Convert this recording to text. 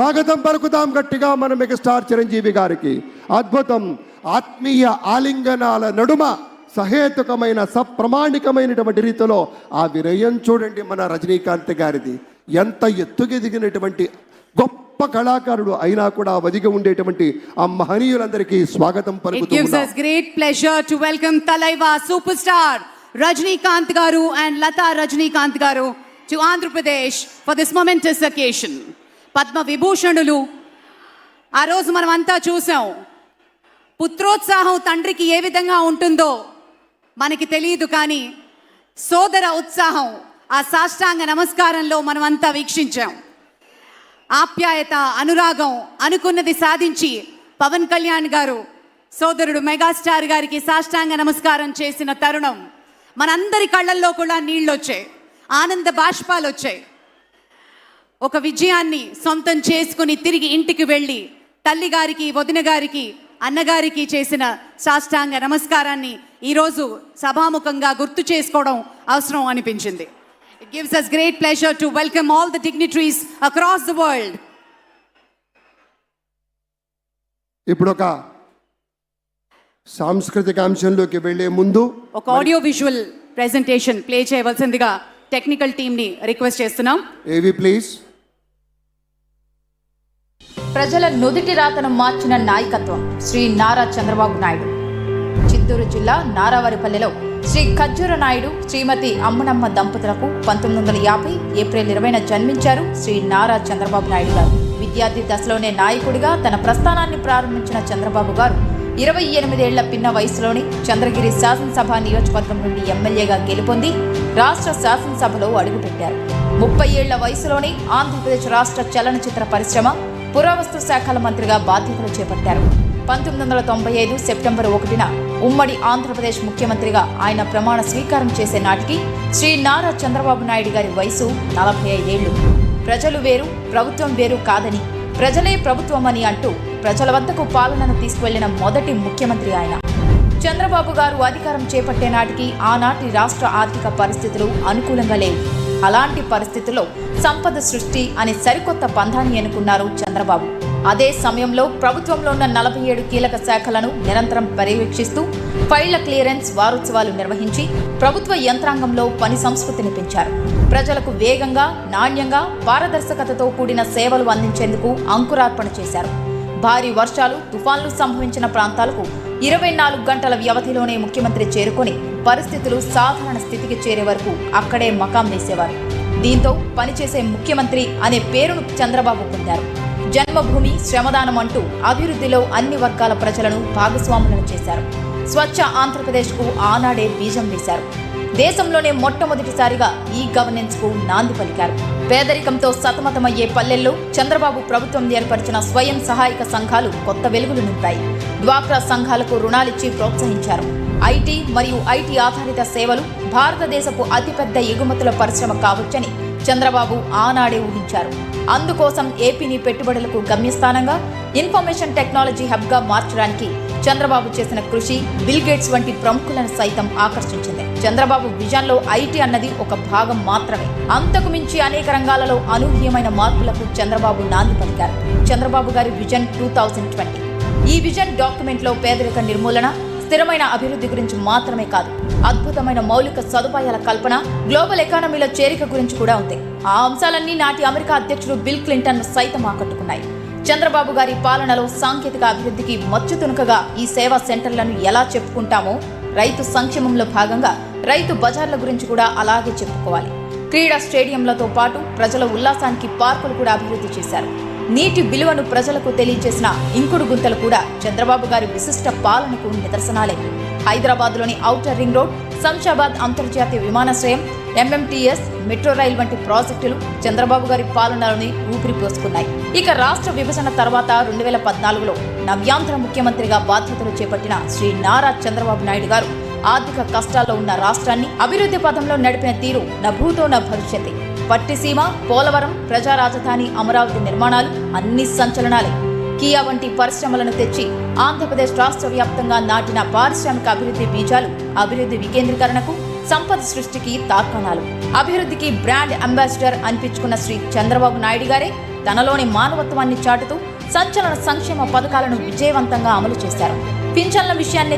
స్వాగతం పలుకుదాం గట్టిగా మన మెగాస్టార్ చిరంజీవి గారికి. అద్భుతం ఆత్మీయ ఆలింగనాల నడుమ సహేతుకమైన సప్రమాణికమైనటువంటి రీతిలో ఆ వినయం చూడండి మన రజనీకాంత్ గారిది. ఎంత ఎత్తుకెదిగినటువంటి గొప్ప కళాకారుడు అయినా కూడా ఒదిగి ఉండేటువంటి ఆ మహనీయులందరికీ స్వాగతం It పలుకుతూ gives ఉన్నాం. us great pleasure to welcome Talaiva superstar Rajnikant Garu and Lata Rajnikant Garu to Andhra Pradesh Padma విభూషణులు ఆ రోజు మనం అంతా చూసాం. పుత్రోత్సాహం తండ్రికి ఏ విధంగా ఉంటుందో మనకి తెలియదు కానీ సోదర ఉత్సాహం ఆ సాష్టాంగ నమస్కారంలో మనం అంతా వీక్షించాం. ఆప్యాయత అనురాగం అనుకున్నది సాధించి పవన్ కళ్యాణ్ గారు సోదరుడు మెగాస్టార్ గారికి సాష్టాంగ నమస్కారం చేసిన తరుణం మనందరి కళ్ళల్లో కూడా నీళ్ళు వచ్చాయి ఆనంద బాష్పాలు వచ్చాయి ఒక విజయాన్ని సొంతం చేసుకుని తిరిగి ఇంటికి వెళ్ళి తల్లి గారికి వదిన గారికి అన్నగారికి చేసిన సాష్టాంగ నమస్కారాన్ని ఈరోజు సభాముఖంగా గుర్తు చేసుకోవడం అవసరం అనిపించింది. It gives us great pleasure to welcome all the dignitaries across the world ఇప్పుడు ఒక సాంస్కృతిక అంశంలోకి వెళ్ళే ముందు ఒక ఆడియో విజువల్ ప్రెజెంటేషన్ ప్లే చేయవలసిందిగా టెక్నికల్ టీంని రిక్వెస్ట్ చేస్తున్నాం. ఏవి ప్లీజ్ ప్రజల నుదిటి రాతను మార్చిన నాయకత్వం శ్రీ నారా చంద్రబాబు నాయుడు. చిత్తూరు జిల్లా నారావారిపల్లెలో శ్రీ ఖజ్జూర నాయుడు శ్రీమతి అమ్మనమ్మ దంపతులకు పంతొమ్మిది వందల యాభై ఏప్రిల్ ఇరవైన జన్మించారు శ్రీ నారా చంద్రబాబు నాయుడు గారు. విద్యార్థి దశలోనే నాయకుడిగా తన ప్రస్థానాన్ని ప్రారంభించిన చంద్రబాబు గారు ఇరవై ఎనిమిదేళ్ళ పిన్న వయసులోనే చంద్రగిరి శాసనసభ నియోజకవర్గం నుండి ఎమ్మెల్యేగా గెలుపొంది రాష్ట్ర శాసనసభలో అడుగుపెట్టారు. ముప్పై ఏళ్ళ వయసులోనే ఆంధ్రప్రదేశ్ రాష్ట్ర చలనచిత్ర పరిశ్రమ పురావస్తు శాఖల మంత్రిగా బాధ్యతలు చేపట్టారు. పంతొమ్మిది వందల తొంభై ఐదు సెప్టెంబర్ ఒకటిన ఉమ్మడి ఆంధ్రప్రదేశ్ ముఖ్యమంత్రిగా ఆయన ప్రమాణ స్వీకారం చేసే నాటికి శ్రీ నారా చంద్రబాబు నాయుడు గారి వయసు నలభై ఐదేళ్ళు ప్రజలు వేరు ప్రభుత్వం వేరు కాదని ప్రజలే ప్రభుత్వమని అంటూ ప్రజల వద్దకు పాలనను తీసుకువెళ్ళిన మొదటి ముఖ్యమంత్రి ఆయన. చంద్రబాబు గారు అధికారం చేపట్టే నాటికి ఆనాటి రాష్ట్ర ఆర్థిక పరిస్థితులు అనుకూలంగా లేవు. అలాంటి పరిస్థితుల్లో సంపద సృష్టి అనే సరికొత్త పంధాన్ని ఎన్నుకున్నారు చంద్రబాబు. అదే సమయంలో ప్రభుత్వంలో ఉన్న నలభై ఏడు కీలక శాఖలను నిరంతరం పర్యవేక్షిస్తూ ఫైళ్ళ క్లియరెన్స్ వారోత్సవాలు నిర్వహించి ప్రభుత్వ యంత్రాంగంలో పని సంస్కృతిని పెంచారు. ప్రజలకు వేగంగా నాణ్యంగా పారదర్శకతతో కూడిన సేవలు అందించేందుకు అంకురార్పణ చేశారు. భారీ వర్షాలు తుఫాన్లు సంభవించిన ప్రాంతాలకు ఇరవై నాలుగు గంటల వ్యవధిలోనే ముఖ్యమంత్రి చేరుకొని పరిస్థితులు సాధారణ స్థితికి చేరే వరకు అక్కడే మకాం వేసేవారు. దీంతో పనిచేసే ముఖ్యమంత్రి అనే పేరును చంద్రబాబు పొందారు. జన్మభూమి శ్రమదానం అంటూ అభివృద్ధిలో అన్ని వర్గాల ప్రజలను భాగస్వాములను చేశారు. స్వచ్ఛ ఆంధ్రప్రదేశ్కు ఆనాడే బీజం వేశారు. దేశంలోనే మొట్టమొదటిసారిగా ఈ గవర్నెన్స్కు నాంది పలికారు. పేదరికంతో సతమతమయ్యే పల్లెల్లో చంద్రబాబు ప్రభుత్వం ఏర్పరిచిన స్వయం సహాయక సంఘాలు కొత్త వెలుగులు నింపాయి. డ్వాక్రా సంఘాలకు రుణాలిచ్చి ప్రోత్సహించారు. ఐటీ మరియు ఐటీ ఆధారిత సేవలు భారతదేశపు అతిపెద్ద ఎగుమతుల పరిశ్రమ కావచ్చని చంద్రబాబు ఆనాడే ఊహించారు. అందుకోసం ఏపీని పెట్టుబడులకు గమ్యస్థానంగా ఇన్ఫర్మేషన్ టెక్నాలజీ హబ్గా మార్చడానికి చంద్రబాబు చేసిన కృషి బిల్ గేట్స్ వంటి ప్రముఖులను సైతం ఆకర్షించింది. చంద్రబాబు విజన్లో ఐటీ అన్నది ఒక భాగం మాత్రమే. అంతకు మించి అనేక రంగాలలో అనూహ్యమైన మార్పులకు చంద్రబాబు నాంది పలికారు. చంద్రబాబు గారి విజన్ టూ థౌజండ్ ట్వంటీ. ఈ విజన్ డాక్యుమెంట్లో పేదరిక నిర్మూలన స్థిరమైన అభివృద్ధి గురించి మాత్రమే కాదు అద్భుతమైన మౌలిక సదుపాయాల కల్పన గ్లోబల్ ఎకానమీలో చేరిక గురించి కూడా ఉంది. ఆ అంశాలన్నీ నాటి అమెరికా అధ్యక్షుడు బిల్ క్లింటన్ సైతం ఆకట్టుకున్నాయి. చంద్రబాబు గారి పాలనలో సాంకేతిక అభివృద్ధికి మచ్చు తునుకగా ఈ సేవా సెంటర్లను ఎలా చెప్పుకుంటామో రైతు సంక్షేమంలో భాగంగా రైతు బజార్ల గురించి కూడా అలాగే చెప్పుకోవాలి. క్రీడా స్టేడియంలతో పాటు ప్రజల ఉల్లాసానికి పార్కులు కూడా అభివృద్ధి చేశారు. నీటి విలువను ప్రజలకు తెలియజేసిన ఇంకుడు గుంతలు కూడా చంద్రబాబు గారి విశిష్ట పాలనకు నిదర్శనాలే. హైదరాబాద్లోని ఔటర్ రింగ్ రోడ్ శంషాబాద్ అంతర్జాతీయ విమానాశ్రయం ఎంఎంటీఎస్ మెట్రో రైల్ వంటి ప్రాజెక్టులు చంద్రబాబు గారి పాలనలోని ఊపిరి పోసుకున్నాయి. ఇక రాష్ట్ర విభజన తర్వాత రెండు వేల పద్నాలుగులో నవ్యాంధ్ర ముఖ్యమంత్రిగా బాధ్యతలు చేపట్టిన శ్రీ నారా చంద్రబాబు నాయుడు గారు ఆర్థిక కష్టాల్లో ఉన్న రాష్ట్రాన్ని అభివృద్ధి పథంలో నడిపిన తీరు నభూతో న భవిష్యత్తే పట్టిసీమ పోలవరం ప్రజా రాజధాని అమరావతి నిర్మాణాలు అన్ని సంచలనాలే. కియా వంటి పరిశ్రమలను తెచ్చి ఆంధ్రప్రదేశ్ రాష్ట్ర వ్యాప్తంగా నాటిన పారిశ్రామిక అభివృద్ధి బీజాలు అభివృద్ధి వికేంద్రీకరణకు సంపద సృష్టికి తార్కాణాలు. అభివృద్ధికి బ్రాండ్ అంబాసిడర్ అనిపించుకున్న శ్రీ చంద్రబాబు నాయుడు గారే తనలోని మానవత్వాన్ని చాటుతూ సంచలన సంక్షేమ పథకాలను విజయవంతంగా అమలు చేశారు. పింఛన్ల విషయాన్ని